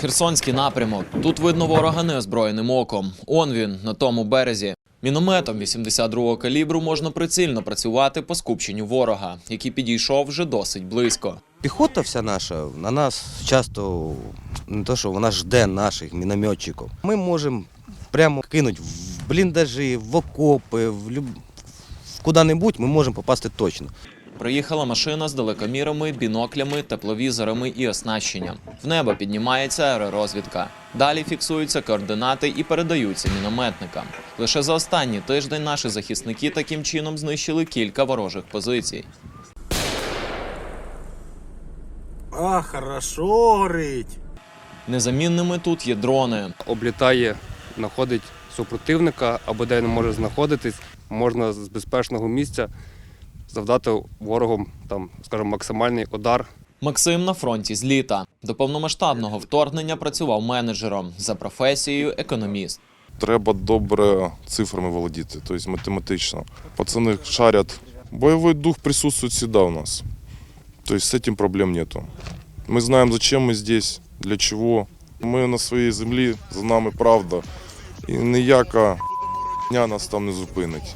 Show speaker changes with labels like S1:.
S1: Херсонський напрямок. Тут видно ворога неозброєним оком. Он він на тому березі. Мінометом 82-го калібру можна прицільно працювати по скупченню ворога, який підійшов вже досить близько.
S2: Піхота вся наша на нас часто не то, що вона жде наших мінометчиків. Ми можемо прямо кинути в бліндажі, в окопи, в люб... куди-небудь ми можемо попасти точно.
S1: Приїхала машина з далекомірами, біноклями, тепловізорами і оснащенням. В небо піднімається аеророзвідка. Далі фіксуються координати і передаються мінометникам. Лише за останній тиждень наші захисники таким чином знищили кілька ворожих позицій.
S3: А, хорошо горить.
S1: Незамінними тут є дрони.
S4: облітає, знаходить супротивника або де він може знаходитись, можна з безпечного місця завдати ворогом там, скажімо, максимальний удар.
S1: Максим на фронті з літа. До повномасштабного вторгнення працював менеджером за професією економіст.
S5: Треба добре цифрами володіти, тобто математично. Пацани шарять. Бойовий дух присутствует всегда у нас. То есть с этим проблем нету. Мы знаем, зачем мы здесь, для чего. Ми на своїй землі, за нами правда. І ніяка дня нас там не зупинить.